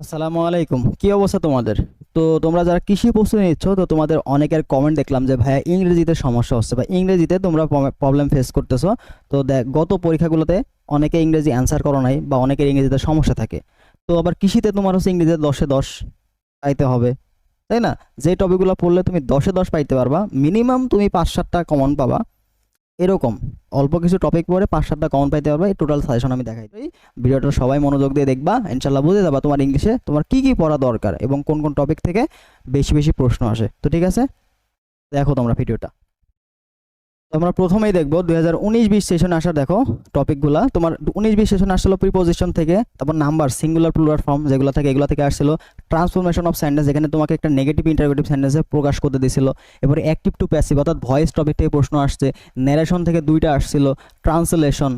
আসসালামু আলাইকুম। কি অবস্থা তোমাদের? তো তোমরা যারা কৃষি প্রস্তুতি নিচ্ছ, তো তোমাদের অনেকের কমেন্ট দেখলাম যে, ভাইয়া, ইংরেজিতে সমস্যা হচ্ছে বা ইংরেজিতে তোমরা প্রবলেম ফেস করতেছো। তো দেখ, গত পরীক্ষাগুলোতে অনেকে ইংরেজি অ্যান্সার করো নাই বা অনেকের ইংরেজিতে সমস্যা থাকে। তো আবার কৃষিতে তোমার হচ্ছে ইংরেজিতে দশে দশ পাইতে হবে, তাই না? যে টপিকগুলো পড়লে তুমি দশে দশ পাইতে পারবা। মিনিমাম তুমি পাঁচ সাতটা কমন পাবা। এরকম। অল্প কিছু টপিক পরে পাঁচ সাতটা কমন পাইতে পারবে টোটাল সাজেশন আমি দেখাই এই ভিডিওটা সবাই মনোযোগ দিয়ে দেখবা ইনশাল্লাহ বুঝে যাবা তোমার ইংলিশে তোমার কি কি পড়া দরকার এবং কোন কোন টপিক থেকে বেশি বেশি প্রশ্ন আসে। তো ঠিক আছে? দেখো তোমরা ভিডিওটা আমরা প্রথমেই দেখব দুই হাজার উনিশ বিশ সেশন আসা দেখো টপিকগুলা তোমার উনিশ বিশ সেশন আসছিল প্রিপোজিশন থেকে, তারপর নাম্বার সিঙ্গুলার প্লুরাল ফর্ম যেগুলো থাকে, এগুলো থেকে আসছিল ট্রান্সফরমেশন অফ সেন্টেন্স এখানে তোমাকে একটা নেগেটিভ ইন্টারগেটিভ সেন্টেন্সে প্রকাশ করতে দিয়েছিল এবারে অ্যাক্টিভ টু প্যাসিভ অর্থাৎ ভয়েস টপিক থেকে প্রশ্ন আসছে ন্যারেশন থেকে দুইটা আসছিল ট্রান্সলেশন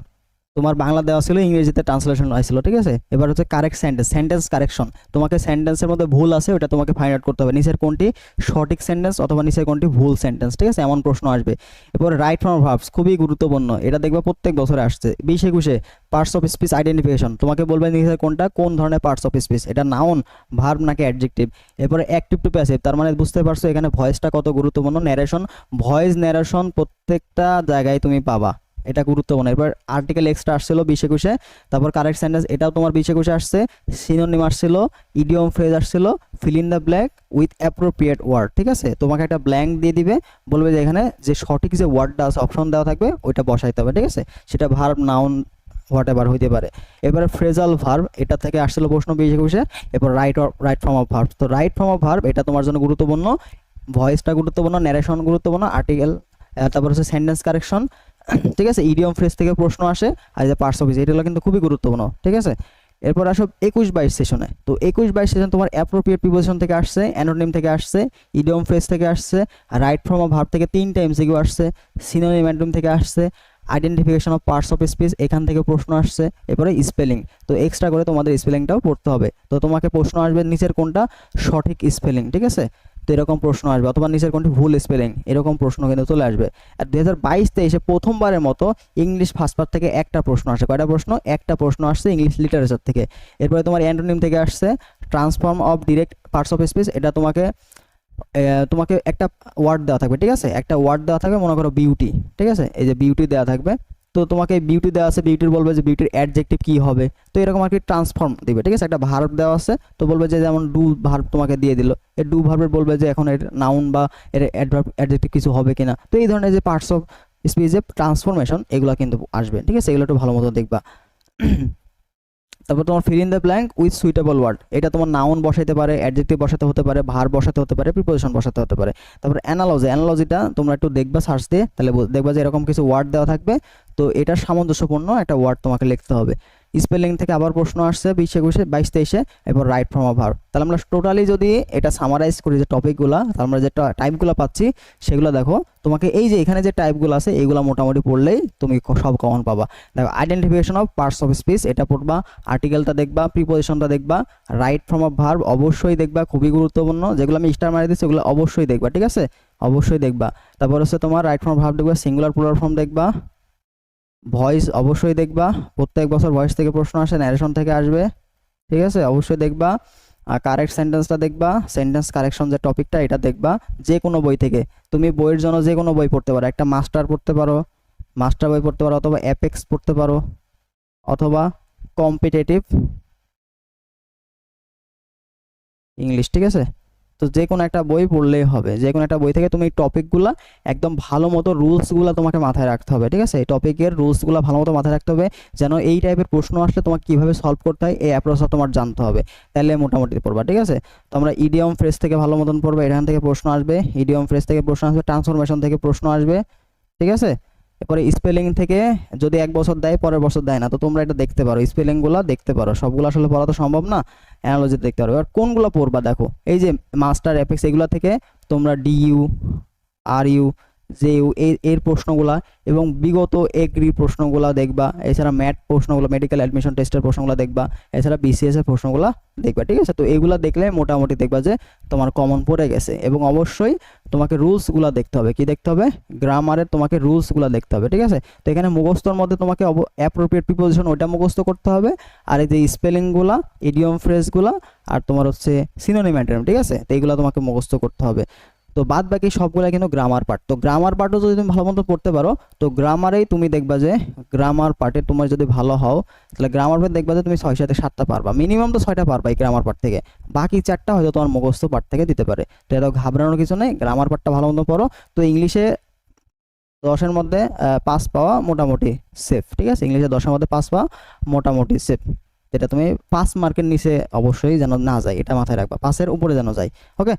তোমার বাংলা দেওয়া ছিল, ইংরেজিতে ট্রান্সলেশন আসছিল ঠিক আছে? এবার হচ্ছে কারেক্ট সেন্টেন্স সেন্টেন্স কারেকশন তোমাকে সেন্টেন্সের মধ্যে ভুল আছে, ওটা তোমাকে ফাইন্ড আউট করতে হবে। নিচের কোনটি? সঠিক সেন্টেন্স অথবা নিচের কোনটি ভুল সেন্টেন্স ঠিক আছে? এমন প্রশ্ন আসবে। এরপর রাইট ফর্ম ভার্বস খুবই গুরুত্বপূর্ণ। এটা দেখবে প্রত্যেক বছরে আসছে। বিশ একুশে পার্টস অফ স্পিচ আইডেন্টিফিকেশন তোমাকে বলবে নিচের কোনটা? কোন ধরনের পার্টস অফ স্পিচ এটা নাউন ভার্ব নাকি অ্যাডজেক্টিভ এরপরে অ্যাক্টিভ টু প্যাসিভ তার মানে বুঝতে পারছ এখানে ভয়েসটা কত গুরুত্বপূর্ণ? ন্যারেশন ভয়েস ন্যারেশন প্রত্যেকটা জায়গায় তুমি পাবা। এটা গুরুত্বপূর্ণ। এরপর আর্টিকেল এক্সট্রা আসছিল বিশ একুশে, তারপর কারেক্ট সেন্টেন্স এটাও তোমার বিশ একুশে আসছে সিনোনিম আসছিল ইডিয়ম ফ্রেজ আসছিল fill in the blank with appropriate word ঠিক আছে? তোমাকে একটা ব্ল্যাঙ্ক দিয়ে দিবে, বলবে যে এখানে যে সঠিক যে ওয়ার্ডটা আছে অপশন দেওয়া থাকবে, ওইটা বসাইতে হবে, ঠিক আছে? সেটা ভার্ব নাউন হোয়াট এভার হইতে পারে। এবারে ফ্রেজাল ভার্ব এটা থেকে আসছিল প্রশ্ন বিশ একুশে এরপর right right form of verb তো রাইট ফর্ম অফ ভার্ব এটা তোমার জন্য গুরুত্বপূর্ণ ভয়েসটা গুরুত্বপূর্ণ ন্যারেশন গুরুত্বপূর্ণ আর্টিকেল তারপর হচ্ছে সেন্টেন্স কারেকশন ঠিক আছে? ইডিয়ম ফ্রেজ থেকে প্রশ্ন আসে, আর যে পার্টস অফিস এগুলো কিন্তু খুবই গুরুত্বপূর্ণ, ঠিক আছে? এরপর আসো একুশ বাইশ সেশনে তো একুশ বাইশ সেশন তোমার অ্যাপ্রোপ্রিয়েট প্রিপোজিশন থেকে আসছে অ্যানোনিম থেকে আসছে ইডিয়ম ফ্রেজ থেকে আসছে রাইট ফর্ম অফ ভার্ব থেকে তিনটা এমসিকিউ আসছে সিনোনিম অ্যান্টোনিম থেকে আসছে identification of parts of speech এখান থেকে প্রশ্ন আসছে, এরপরে স্পেলিং তো এক্সট্রা করে তোমাদের স্পেলিংটাও পড়তে হবে। তো তোমাকে প্রশ্ন আসবে নিচের কোনটা? সঠিক স্পেলিং ঠিক আছে? তো এরকম প্রশ্ন আসবে অথবা নিচের কোনটি ভুল স্পেলিং এরকম প্রশ্ন কিন্তু চলে আসবে। আর দু হাজার বাইশ তেইশে প্রথমবারের মতো ইংলিশ ফার্স্ট পার্ট থেকে একটা প্রশ্ন আসে। কয়টা প্রশ্ন? একটা প্রশ্ন আসছে ইংলিশ লিটারেচার থেকে। এরপরে তোমার অ্যান্টোনিম থেকে আসছে transform of direct parts of speech এটা তোমাকে তোমাকে একটা ওয়ার্ড দেওয়া থাকবে, ঠিক আছে? একটা ওয়ার্ড দেওয়া থাকবে, মনে করো বিউটি ঠিক আছে? এই যে বিউটি দেওয়া থাকবে। তো তোমাকে বিউটি দেওয়া আছে বিউটির বলবে যে বিউটির অ্যাডজেক্টিভ কী হবে। তো এরকম আর কি ট্রান্সফর্ম দেবে, ঠিক আছে? একটা ভার্ব দেওয়া আছে, তো বলবে যে যেমন ডু ভার্ব তোমাকে দিয়ে দিল। এই ডু ভার্বের বলবে যে এখন এর নাউন বা এর অ্যাডজেক্টিভ কিছু হবে কিনা। তো এই ধরনের যে পার্টস অফ স্পিচ ট্রান্সফরমেশন এগুলো কিন্তু আসবে, ঠিক আছে? এগুলো একটু ভালো মতো দেখবা। তারপর তোমার fill in the blank with suitable word এটা তোমার নাউন বসাইতে পারে অ্যাডজেক্টিভ বসাতে হতে পারে ভার বসাতে হতে পারে প্রিপোজিশন বসাতে হতে পারে। তারপর অ্যানালজি অ্যানালজিটা তোমরা একটু দেখবা সার্চ দিয়ে, তাহলে দেখবা যে এরকম কিছু ওয়ার্ড দেওয়া থাকবে। তো এটার সামঞ্জস্যপূর্ণ একটা ওয়ার্ড তোমাকে লিখতে হবে। স্পেলিং থেকে আবার প্রশ্ন আসছে বিশ একুশে, বাইশ তেইশে, এরপর রাইট ফর্ম অফ তাহলে আমরা টোটালি যদি এটা সামারাইজ করি যে টপিকগুলো তাহলে আমরা যে টাইপগুলো পাচ্ছি, সেগুলো দেখো, তোমাকে এই যে এখানে যে টাইপগুলো আছে এইগুলো মোটামুটি পড়লেই তুমি সব কমন পাবা। দেখো identification of parts of speech এটা পড়বা আর্টিকেলটা দেখবা প্রিপোজিশনটা দেখবা রাইট ফর্ম অফ ভার্ব অবশ্যই দেখবা, খুবই গুরুত্বপূর্ণ। যেগুলো আমি স্টার মারি দিচ্ছি সেগুলো অবশ্যই দেখবা, ঠিক আছে? অবশ্যই দেখবা। তারপর হচ্ছে তোমার রাইট ফর্ম ভার্ব দেখবা সিঙ্গুলার প্লুরাল ফর্ম দেখবা ভয়েস অবশ্যই দেখবা। প্রত্যেক বছর ভয়েস থেকে প্রশ্ন আসে ন্যারেশন থেকে আসবে। ঠিক আছে? অবশ্যই দেখবা। আর কারেক্ট সেন্টেন্সটা দেখবা। সেন্টেন্স কারেকশন যে টপিকটা এটা দেখবা। যে কোনো বই থেকে। তুমি বইয়ের জন্য যে কোনো বই পড়তে পারো। একটা মাস্টার পড়তে পারো মাস্টার বই পড়তে পারো, অথবা অ্যাপেক্স পড়তে পারো, অথবা কম্পিটেটিভ ইংলিশ ঠিক আছে? তো যে কোনো একটা বই পড়লেই হবে। যে কোনো একটা বই থেকে তুমি টপিকগুলো একদম ভালো মতো রুলসগুলো তোমাকে মাথায় রাখতে হবে, ঠিক আছে? এই টপিকের রুলসগুলো ভালো মতো মাথায় রাখতে হবে যেন এই টাইপের প্রশ্ন আসলে তোমাকে কীভাবে সলভ করতে হয়, এই অ্যাপ্রোচটা তোমার জানতে হবে। তাহলে মোটামুটি পড়বা, ঠিক আছে? তো আমরা ইডিয়ম ফ্রেস থেকে ভালো মতন পড়ব, এখান থেকে প্রশ্ন আসবে। ইডিয়ম ফ্রেস থেকে প্রশ্ন আসবে ট্রান্সফরমেশন থেকে প্রশ্ন আসবে, ঠিক আছে? এরপরে স্পেলিং থেকে যদি এক বছর দেয়, পরের বছর দেয় না, তো তোমরা এটা দেখতে পারো। স্পেলিংগুলো দেখতে পারো। সবগুলো আসলে পড়া তো সম্ভব না অ্যানালজি দেখতে পারো। এবার কোনগুলো পড়বা দেখো? এই যে মাস্টার এফেক্স এগুলো থেকে তোমরা ডিইউ আর ইউ যে এর প্রশ্নগুলা এবং বিগত এগ্রি প্রশ্নগুলা দেখবা, এছাড়া ম্যাট প্রশ্নগুলো, মেডিকেল অ্যাডমিশন টেস্টের প্রশ্নগুলো দেখবা, এছাড়া বিসিএস এর প্রশ্নগুলো দেখবা, ঠিক আছে? তো এগুলা দেখলে মোটামুটি দেখবা যে তোমার কমন পড়ে গেছে এবং অবশ্যই তোমাকে রুলসগুলো দেখতে হবে। কি দেখতে হবে? গ্রামারের তোমাকে রুলসগুলো দেখতে হবে, ঠিক আছে? তো এখানে মুখস্থর মধ্যে তোমাকে অ্যাপ্রোপ্রিয়েট প্রিপোজিশন ওইটা মুখস্থ করতে হবে আর এই যে স্পেলিংগুলা ইডিয়ম ফ্রেজগুলা আর তোমার হচ্ছে সিনোনিম ঠিক আছে? তো এইগুলো তোমাকে মুখস্থ করতে হবে। তো বাদ বাকি সবগুলা কিন্তু গ্রামার পার্ট তো গ্রামার পার্টও যদি তুমি ভালো মতো পড়তে পারো, তো গ্রামারেই তুমি দেখবা যে গ্রামার পার্টে তোমার যদি ভালো হও, তাহলে গ্রামার পার্ট দেখবা যে তুমি ছয় সাথে সাতটা পারবা। মিনিমাম তো ছয়টা পারবা এই গ্রামার পার্ট থেকে। বাকি চারটা হয়তো তোমার মুখস্থ পার্ট থেকে দিতে পারে। তো এটা ঘাবড়ানোর কিছু নেই গ্রামার পার্টটা ভালো মতো পড়ো। তো ইংলিশে দশের মধ্যে পাস পাওয়া মোটামুটি সেফ ঠিক আছে? ইংলিশে দশের মধ্যে পাস পাওয়া মোটামুটি সেফ যেটা তুমি পাঁচ মার্কের নিচে অবশ্যই যেন না যায়, এটা মাথায় রাখবা। পাসের উপরে যেন যায় ওকে